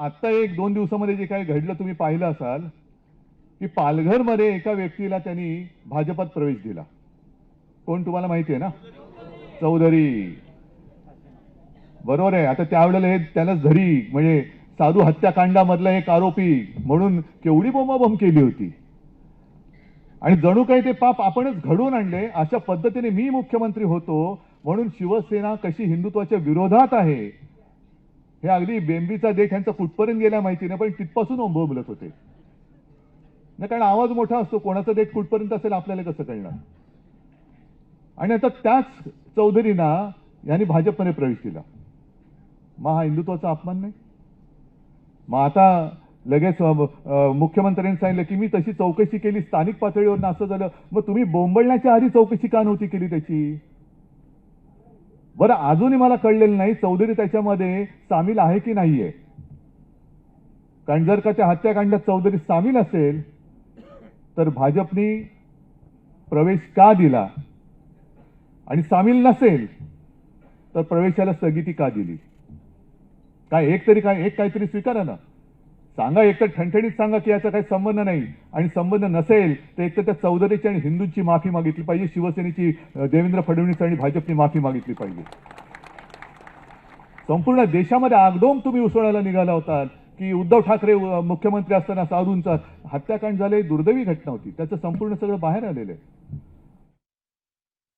आता एक दोन दिवसामध्ये जे काही घडलं तुम्ही पाहिलं असाल की पालघरमध्ये एका व्यक्तीला त्यांनी भाजपात प्रवेश दिला. कोण तुम्हाला माहिती आहे ना? चौधरी. बरोबर आहे. आता त्यावेळेला हे त्याला झरी म्हणजे साधू हत्याकांडामधला एक आरोपी म्हणून केवढी बोंबाबोंब केली होती. आणि जणू काही ते पाप आपणच घडवून आणले अशा पद्धतीने मी मुख्यमंत्री होतो म्हणून शिवसेना कशी हिंदुत्वाच्या विरोधात आहे हे अगदी बेंबीचा देठ यांचा कुठपर्यंत गेला माहिती नाही पण तिथपासून ओंबवलत होते. नाही कारण आवाज मोठा असतो कोणाचा देठ कुठपर्यंत असेल आपल्याला कसं कळणार? आणि आता त्याच चौधरींना यांनी भाजपमध्ये प्रवेश दिला. मग हा हिंदुत्वाचा अपमान नाही? मग आता लगेच मुख्यमंत्र्यांनी सांगितलं की मी तशी चौकशी केली स्थानिक पातळीवर असं झालं. मग तुम्ही बोंबळण्याच्या आधी चौकशी का नव्हती केली त्याची? बरं अजूनही मला कळलेलं नाही चौधरी त्याच्यामध्ये सामील आहे की नाहीये. कारण जर का त्या हत्याकांडात चौधरी सामील असेल तर भाजपनी प्रवेश का दिला? आणि सामील नसेल तर प्रवेशाला स्थगिती का दिली? काय एक तरी काय एक काहीतरी स्वीकारा ना. सांगा एक तर ठणठणीत सांगा की याचा काही संबंध नाही. आणि संबंध नसेल तर एक तर त्या चौधरीची आणि हिंदूंची माफी मागितली पाहिजे शिवसेनेची देवेंद्र फडणवीस आणि भाजपनी माफी मागितली पाहिजे. संपूर्ण देशामध्ये आगडोम तुम्ही उसळायला निघाला होता की उद्धव ठाकरे मुख्यमंत्री असताना साधूंचा हत्याकांड झाले दुर्दैवी घटना होती. त्याचं संपूर्ण सगळं बाहेर आलेलं आहे.